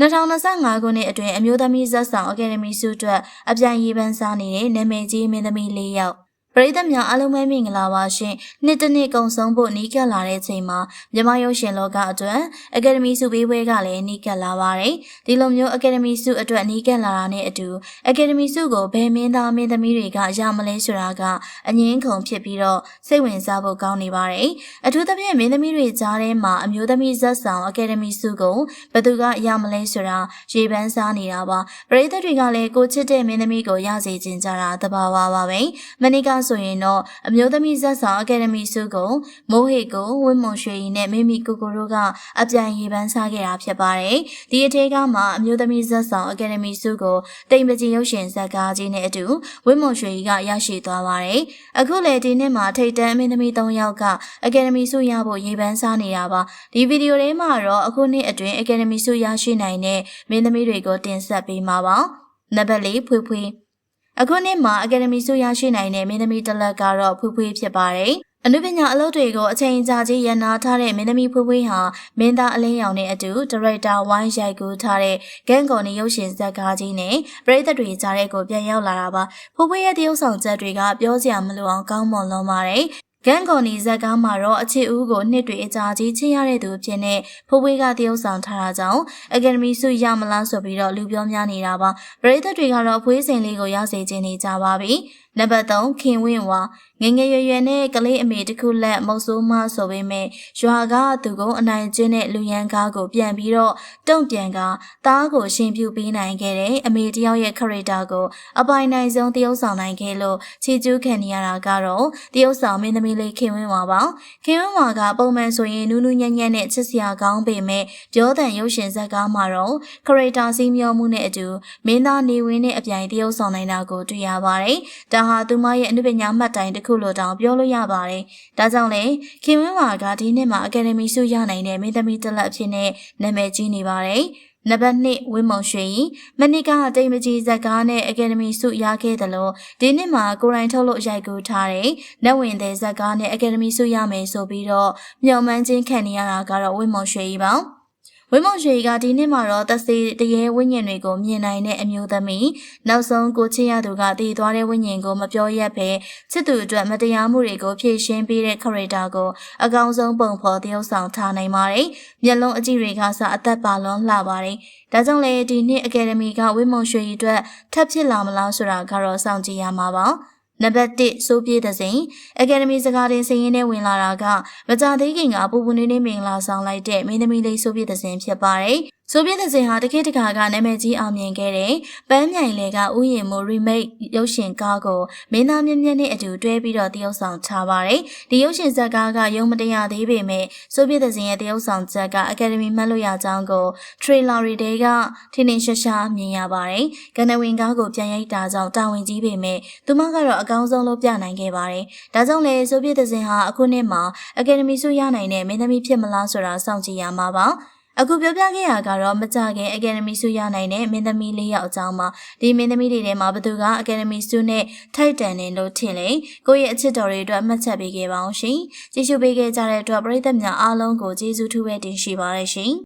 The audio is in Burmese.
2025ခုနှစ်အတွင်းအမျိုးသမီးဇက်ဆောင်အကယ်ဒမီဆုအတွက်အပြိုင်ရေးပန်းစားနေတဲ့နာမည်ကြီးမင်းသမီး၄ယောက် ပရိသတ်များအားလုံးပဲမင်္ဂလာပါရှင်နှစ်တစ်နှစ်ကုံဆုံးဖို့နီးကပ်လာတဲ့ချိန်မှာမြန်မာရုပ်ရှင်လောကအတွက်အကယ်ဒမီဆုပေးပွဲကလည်းနီးကပ်လာပါတယ်ဒီလိုမျိုးအကယ်ဒမီဆုအတွက်နီးကပ်လာတာနဲ့အတူအကယ်ဒမီဆုကိုဘယ်မင်းသားမင်းသမီးတွေကရမလဲဆိုတာကအငင်းခုန်ဖြစ်ပြီးတော့စိတ်ဝင်စားဖို့ကောင်းနေပါတယ်အထူးသဖြင့်မင်းသမီးတွေကြားထဲမှာအမျိုးသမီးဇက်ဆောင်အကယ်ဒမီဆုကိုဘယ်သူကရမလဲဆိုတာရေပန်းစားနေတာပါပရိသတ်တွေကလည်းကိုချစ်တဲ့မင်းသမီးကိုရစေချင်ကြတာသဘာဝပါပဲမနေ့ကဆိုရင်တော့အမျိုးသမီးဇက်ဆောင်အကယ်ဒမီဆုကိုမိုးဟေကိုဝင်းမွန်ရွှေရီနဲ့မိမိကိုကိုတို့ကအပြိုင်ရေပန်းစားခဲ့တာဖြစ်ပါတယ်ဒီအထဲကမှအမျိုးသမီးဇက်ဆောင်အကယ်ဒမီဆုကိုတိမ်ပကြီးရုပ်ရှင်ဇာတ်ကားကြီးနဲ့အတူဝင်းမွန်ရွှေရီကရရှိသွားပါတယ်အခုလေဒီနှစ်မှာထိတ်တန်းအမင်းသမီး၃ယောက်ကအကယ်ဒမီဆုရဖို့ရေပန်းစားနေတာပါဒီဗီဒီယိုထဲမှာတော့အခုနှစ်အတွင်းအကယ်ဒမီဆုရရှိနိုင်တဲ့မင်းသမီးတွေကိုတင်ဆက်ပေးမှာပါနံပါတ်၄ဖွေးဖွေး အခုနှစ်မှာအကယ်ဒမီဆုရရှိနိုင်တဲ့မင်းသမီးတစ်လက်ကတော့ဖွေးဖွေးဖြစ်ပါတယ်အနုပညာအလုပ်တွေကိုအချိန်ကြာကြီးရန်နာထားတဲ့မင်းသမီးဖွေးဖွေးဟာမင်းသားအလင်းရောင်နဲ့အတူဒါရိုက်တာဝိုင်းရိုက်ကူထားတဲ့ဂန်ကော်နီရုပ်ရှင်ဇာတ်ကားကြီးနဲ့ပရိသတ်တွေကြားတဲ့ကိုပြန်ရောက်လာတာပါဖွေးဖွေးရဲ့တရုပ်ဆောင်ချက်တွေကပြောစရာမလိုအောင်ကောင်းမွန်လွန်ပါတယ် ဂန်ကွန်နီဇက်ကားမှာတော့အခြေဦးကိုနှစ်တွေအကြာကြီးချင်းရတဲ့သူအဖြစ်နဲ့ဖိုးဖွေးကတရုပ်ဆောင်ထားတာကြောင့်အကယ်ဒမီဆုရမလားဆိုပြီးတော့လူပြောများနေတာပါပရိသတ်တွေကတော့အဖွေးစိန်လေးကိုရစေခြင်းနေကြပါပြီနံပါတ်3ခင်ဝင်းဝါ ငငယ်ရွယ်ရွယ်နဲ့ကလေးအမေတစ်ခုလက်မုတ်ဆိုးမဆိုပေမဲ့ရွာကသူကိုအနိုင်ကျင့်တဲ့လူရန်ကားကိုပြန်ပြီးတော့တုံ့ပြန်ကသားကိုရှင်ပြူပေးနိုင်ခဲ့တဲ့အမေတယောက်ရဲ့ခရီတာကိုအပိုင်နိုင်ဆုံးတရုပ်ဆောင်နိုင်ခဲ့လို့ချီကျူးခံနေရတာကတော့တရုပ်ဆောင်မင်းသမီးလေးခင်ဝင်းဝါပါခင်ဝင်းဝါကပုံမှန်ဆိုရင်နူးနူးညံ့ညံ့နဲ့ချစ်စရာကောင်းပေမဲ့ပြောတဲ့ရုပ်ရှင်ဇာတ်ကားမှာတော့ခရီတာစီးမျောမှုနဲ့အတူမင်းသားနေဝင်းနဲ့အပြိုင်တရုပ်ဆောင်နိုင်တာကိုတွေ့ရပါတယ်ဒါဟာသူမရဲ့အနုပညာမှတ်တိုင်တစ်ခုလိုတောင်ပြောလို့ရပါတယ်ဒါကြောင့်လေခင်ဝင်းဝါကဒီနှစ်မှာအကယ်ဒမီဆုရနိုင်တဲ့မင်းသမီးတစ်လက်အဖြစ်နဲ့နာမည်ကြီးနေပါတယ်နံပါတ်1ဝင်းမုံရွှေရင်မနစ်ကအတိတ်မကြီးဇက်ကားနဲ့အကယ်ဒမီဆုရခဲ့တယ်လို့ဒီနှစ်မှာကိုရိုင်းထုတ်လို့ရိုက်ကူးထားတဲ့နတ်ဝင်တဲ့ဇက်ကားနဲ့အကယ်ဒမီဆုရမယ်ဆိုပြီးတော့မျှော်မှန်းခြင်းခံနေရတာကတော့ဝင်းမုံရွှေကြီးပါ ဝင်းမုံရွှေကဒီနှစ်မှာတော့သက်စေတရေဝိညာဉ်တွေကိုမြင်နိုင်တဲ့အမျိုးသမီးနောက်ဆုံးကိုချစ်ရသူကတည်သွားတဲ့ဝိညာဉ်ကိုမပြောရက်ပဲချစ်သူအတွက်မတရားမှုတွေကိုဖြေရှင်းပေးတဲ့ခရီတာကိုအကောင်ဆုံးပုံဖော်တရုပ်ဆောင်ထားနိုင်ပါတယ်မျက်လုံးအကြည့်တွေကစအသက်ပါလွန်လှပါတယ်ဒါကြောင့်လေဒီနှစ်အကယ်ဒမီကဝင်းမုံရွှေကြီးအတွက်ထပ်ဖြစ်လာမလားဆိုတာကတော့စောင့်ကြည့်ရမှာပါ နံပါတ်1စိုးပြေးတဲ့စိန်အကယ်ဒမီစကားတင်စည်ရင်းနဲ့ဝင်လာတာကမကြသေးခင်ကပူပူနေနေမင်္ဂလာဆောင်လိုက်တဲ့မင်းသမီးလေးစိုးပြေးတဲ့စိန်ဖြစ်ပါတယ်။ စိုးပြေးတဲ့စိန်ဟာတခေတ်တခါကနာမည်ကြီးအောင်မြင်ခဲ့တဲ့ပန်းမြိုင်လေကဥယျာဉ်မို remake ရုပ်ရှင်ကားကိုမင်းသားမြင့်မြတ်နဲ့အတူတွဲပြီးတော့တရုပ်ဆောင်ထားပါတယ်။ဒီရုပ်ရှင်ဇာတ်ကားကရုံမတရားသေးပေမဲ့စိုးပြေးတဲ့စိန်ရဲ့တရုပ်ဆောင်ချက်ကအကယ်ဒမီမှတ်လို့ရကြောင်းကို trailer တွေကထင်းထင်းရှားရှားမြင်ရပါတယ်။ကနဝင်ကားကိုပြန်ရိုက်တာကြောင့်တာဝန်ကြီးပေမဲ့သူမကတော့အကောင်းဆုံးလို့ပြနိုင်ခဲ့ပါတယ်။ဒါကြောင့်လေဆိုဗီယက်သင်ဟာအခုနှစ်မှာအကယ်ဒမီဆုရနိုင်တဲ့မင်းသမီးဖြစ်မလားဆိုတာစောင့်ကြည့်ရမှာပါ။ အခုပြောပြခဲ့ရကတော့မကြခင်အကယ်ဒမီဆုရနိုင်တဲ့မင်းသမီး၄ယောက်အကြောင်းပါဒီမင်းသမီးတွေထဲမှာဘသူကအကယ်ဒမီဆုနဲ့ထိုက်တန်တယ်လို့ထင်လေကိုယ့်ရဲ့အချစ်တော်တွေအတွက်မှတ်ချက်ပေးခဲ့ပါအောင်ရှင်ကြည့်ရှုပေးခဲ့ကြတဲ့အတွက်ပရိသတ်များအားလုံးကိုကျေးဇူးထူးပဲတင်ရှိပါရရှင်